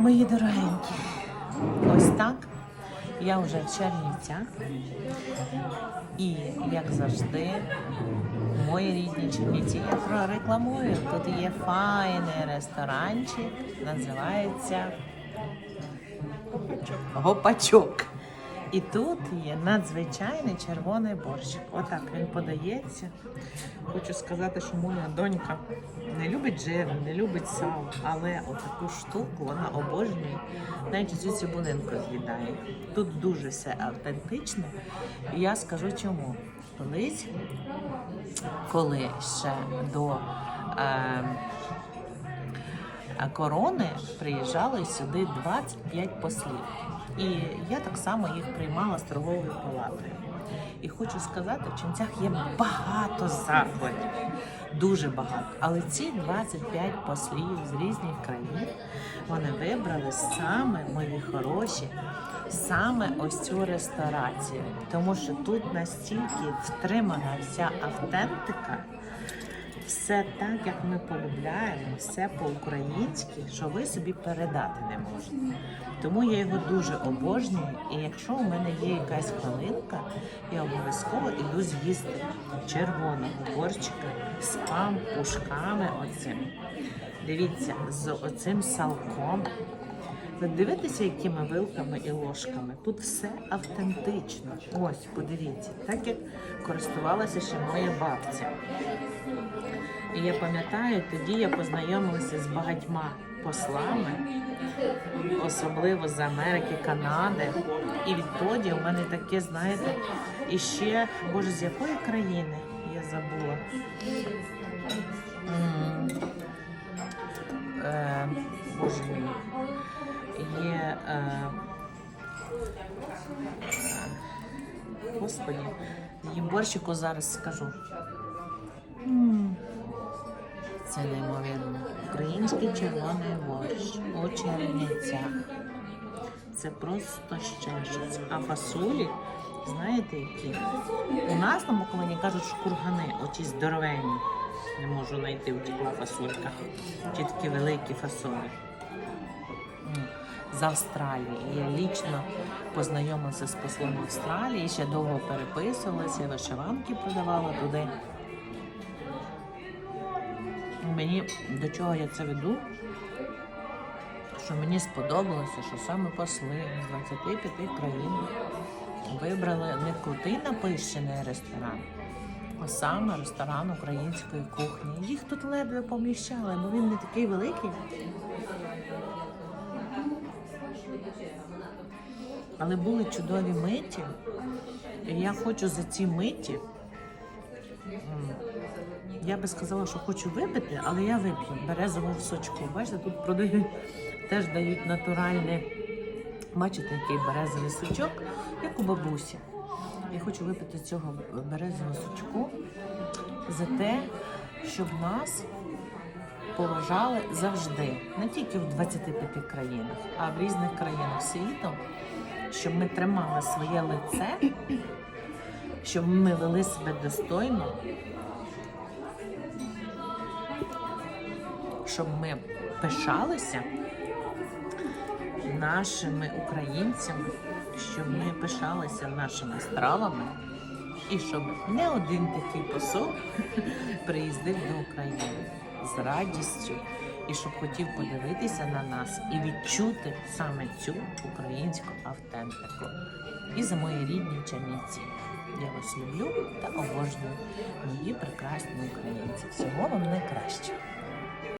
Мої дорогенькі, ось так. Я вже в. І, як завжди, мої рідні Чернівці я прорекламую. Тут є файний ресторанчик, називається Гопачок. І тут є надзвичайний червоний борщик. Отак він подається. Хочу сказати, що моя донька не любить жир, не любить сало, але отаку штуку вона обожнює. Навіть цю цибулинку з'їдає. Тут дуже все автентично. І я скажу чому. Колись, коли ще до. Е, корони приїжджали сюди 25 послів. І я так само їх приймала з торговою палатою. І хочу сказати, в Ченцях є багато закладів, дуже багато. Але ці 25 послів з різних країн вони вибрали саме мої хороші, саме ось цю ресторацію. Тому що тут настільки втримана вся автентика. Все так, як ми полюбляємо, все по-українськи, що ви собі передати не можете. Тому я його дуже обожнюю. І якщо у мене є якась хвилинка, я обов'язково іду з'їсти червоного борщика з пампушками оцим. Дивіться, з оцим салком. Ви дивитеся, якими вилками і ложками. Тут все автентично. Ось, подивіться, так як користувалася ще моя бабця. І я пам'ятаю, тоді я познайомилася з багатьма послами, особливо з Америки, Канади. І відтоді у мене таке, знаєте, і ще, боже, з якої країни я забула. Господі, їм борщику зараз скажу. Це неймовірно. Український червоний борщ у Чернівцях. Це просто ще щось. А фасолі, знаєте які? У нас на Буковині кажуть шкургани, оті здоровенні. Не можу знайти утекла фасолька. Чи такі великі фасолі. З Австралії. Я лічно познайомилася з послом Австралії, ще довго переписувалася, вишиванки продавала туди. Мені до чого я це веду? Що мені сподобалося, що саме посли з 25 країн вибрали не крутий напищений ресторан, а саме ресторан української кухні. Їх тут ледве поміщали, бо він не такий великий. Але були чудові миті. І я хочу за ці миті. Я би сказала, що хочу випити, але я вип'ю березового сочку. Бачите, тут продають, теж дають натуральне, бачите, який березовий сучок, як у бабусі. Я хочу випити цього березового сучку за те, щоб нас поважали завжди, не тільки в 25 країнах, а в різних країнах світу, щоб ми тримали своє лице, щоб ми вели себе достойно, щоб ми пишалися нашими українцями, щоб ми пишалися нашими стравами, і щоб не один такий посол приїздив до України з радістю, і щоб хотів подивитися на нас і відчути саме цю українську автентику. І за мої рідні Чернівці. Я вас люблю та обожнюю, мої прекрасні українці. Всього вам найкращого.